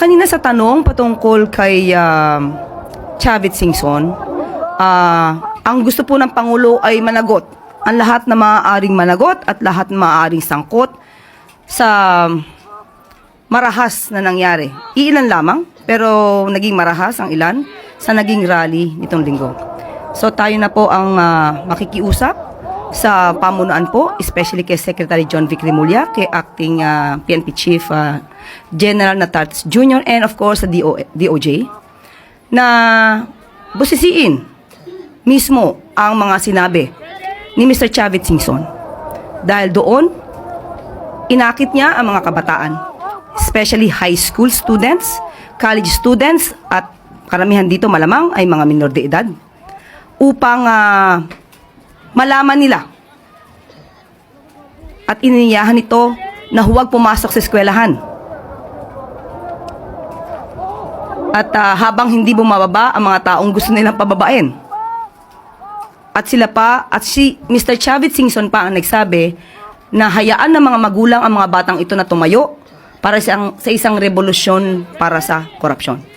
Kanina sa tanong patungkol kay um, Chavit Singson, ah, ang gusto po ng Pangulo ay managot. Ang lahat na maaaring managot at lahat na maaaring sangkot sa marahas na nangyari. Iilan lamang, pero naging marahas ang ilan sa naging rally nitong linggo. So tayo na po ang ah, makikiusap sa pamunuan po, especially kay Secretary John Vic Remulla, kay Acting ah, PNP Chief ah, General Natartes Jr. and of course sa DO, DOJ na busisiin mismo ang mga sinabi ni Mr. Chavit Singson. Dahil doon, inakit niya ang mga kabataan, especially high school students, college students, at karamihan dito malamang ay mga minor de edad, upang ah, malaman nila at iniyahan ito na huwag pumasok sa eskwelahan. At ah, habang hindi bumababa ang mga taong gusto nilang pababain. At sila pa, at si Mr. Chavit Singson pa ang nagsabi na hayaan ng mga magulang ang mga batang ito na tumayo para sa, sa isang revolusyon para sa korupsyon.